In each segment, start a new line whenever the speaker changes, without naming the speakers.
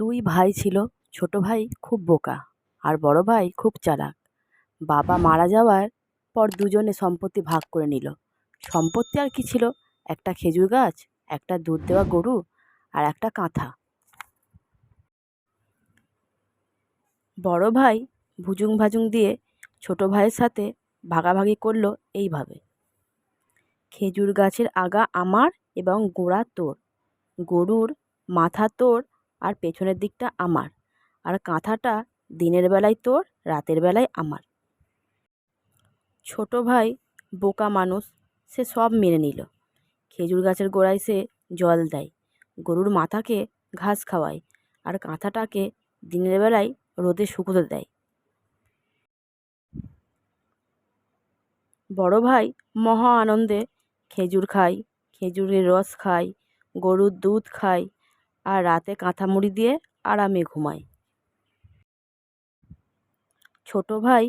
দুই ভাই ছিল, ছোট ভাই খুব বোকা আর বড় ভাই খুব চালাক। বাবা মারা যাওয়ার পর দুজনে সম্পত্তি ভাগ করে নিল। সম্পত্তি আর কি ছিল? একটা খেজুর গাছ, একটা দুধ দেওয়া গরু আর একটা কাঁথা। বড় ভাই ভুজুং ভাজুং দিয়ে ছোট ভাইয়ের সাথে ভাগাভাগি করল এইভাবে। খেজুর গাছের আগা আমার এবং গোড়া তোর, গরুর মাথা তোর আর পেছনের দিকটা আমার। আর কাঁথাটা দিনের বেলায় তোর, রাতের বেলায় আমার। ছোট ভাই, বোকা মানুষ, সে সব মেনে নিল। খেজুর গাছের গোড়ায় সে জল দেয়, গরুর মাথাকে ঘাস খাওয়ায়, আর কাঁথাটাকে দিনের বেলায় রোদে শুকোতে দেয়। বড় ভাই মহা আনন্দে খেজুর খায়, খেজুরের রস খায়, গরুর দুধ খায় আর রাতে কাঁথা মুড়ি দিয়ে আরামে ঘুমায়। ছোট ভাই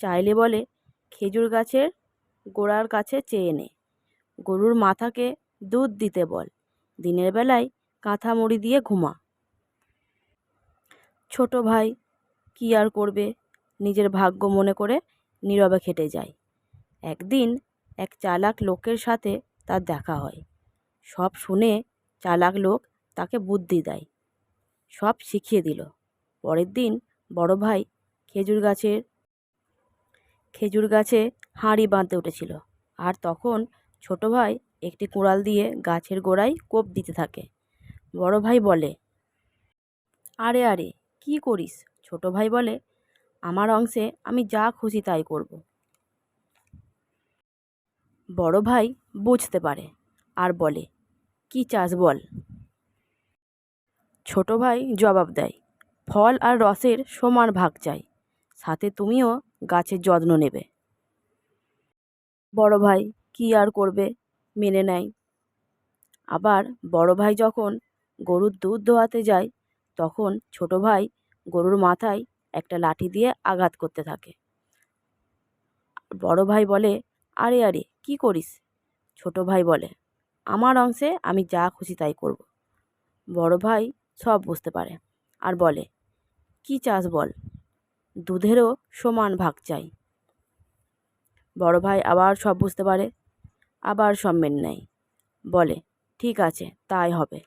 চাইলে বলে, খেজুর গাছের গোড়ার কাছে চেয়ে নে। গরুর মাথাকে দুধ দিতে বল। দিনের বেলায় কাঁথা মুড়ি দিয়ে ঘুমা ছোট ভাই কী আর করবে? নিজের ভাগ্য মনে করে নীরবে খেটে যায়। একদিন এক চালাক লোকের সাথে তার দেখা হয়। সব শুনে চালাক লোক তাকে বুদ্ধি দেয়। সব শিখিয়ে দিল। পরের দিন বড় ভাই খেজুর গাছের, খেজুর গাছে হাঁড়ি বাঁধতে উঠেছিল। আর তখন ছোট ভাই একটি কুড়াল দিয়ে গাছের গোড়ায় কোপ দিতে থাকে। বড় ভাই বলে, আরে আরে, কী করিস? ছোট ভাই বলে, আমার অংশে আমি যা খুশি তাই করব। বড় ভাই বুঝতে পারে আর বলে, কি চাস বল। ছোট ভাই জবাব দেয়, ফল আর রসের সমান ভাগ চাই, সাথে তুমিও গাছের যত্ন নেবে। বড় ভাই, কী আর করবে? মেনে নেয়। আবার বড় ভাই যখন গরুর দুধ দোয়াতে যায়, তখন ছোট ভাই গরুর মাথায় একটা লাঠি দিয়ে আঘাত করতে থাকে। বড় ভাই বলে, আরে আরে, কী করিস? ছোট ভাই বলে, আমার অংশে আমি যা খুশি তাই করব। বড় ভাই সব বুঝতে পারে। আর বলে, কী চাস বল, দুধেরও সমান ভাগ চাই। বড় ভাই আবার সব বুঝতে পারে, আবার সব মেনে নেয়, বলে, ঠিক আছে, তাই হবে।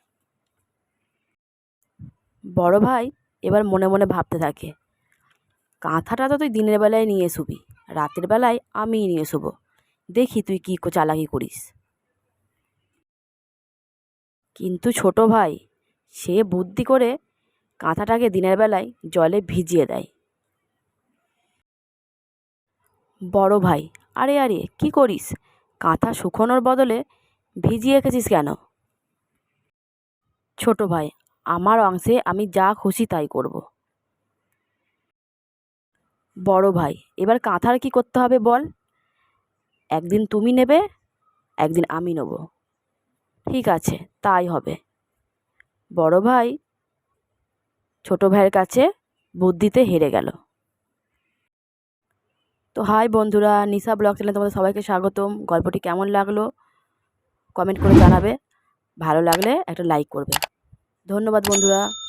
বড় ভাই এবার মনে মনে ভাবতে থাকে, কাঁথাটা তো তুই দিনের বেলায় নিয়ে শুবি রাতের বেলায় আমিই নিয়ে শুবো দেখি তুই কী, চালাকি করিস। কিন্তু ছোট ভাই সে বুদ্ধি করে কাঁথাটাকে দিনের বেলায় জলে ভিজিয়ে দেয়। বড় ভাই, আরে আরে, কী করিস? কাঁথা শুকোনোর বদলে ভিজিয়ে রেখেছিস কেন? ছোট ভাই, আমার অংশে আমি যা খুশি তাই করব। বড় ভাই, এবার কাঁথার কি করতে হবে বল? একদিন তুমি নেবে, একদিন আমি নেব। ঠিক আছে, তাই হবে। বড় ভাই ছোট ভাইয়ের কাছে বুদ্ধিতে হেরে গেল। তো হাই বন্ধুরা নিশা ব্লগ চ্যানেলে তোমাদের সবাইকে স্বাগতম। গল্পটি কেমন লাগল কমেন্ট করে জানাবে। ভালো লাগলে একটা লাইক করবে। ধন্যবাদ বন্ধুরা।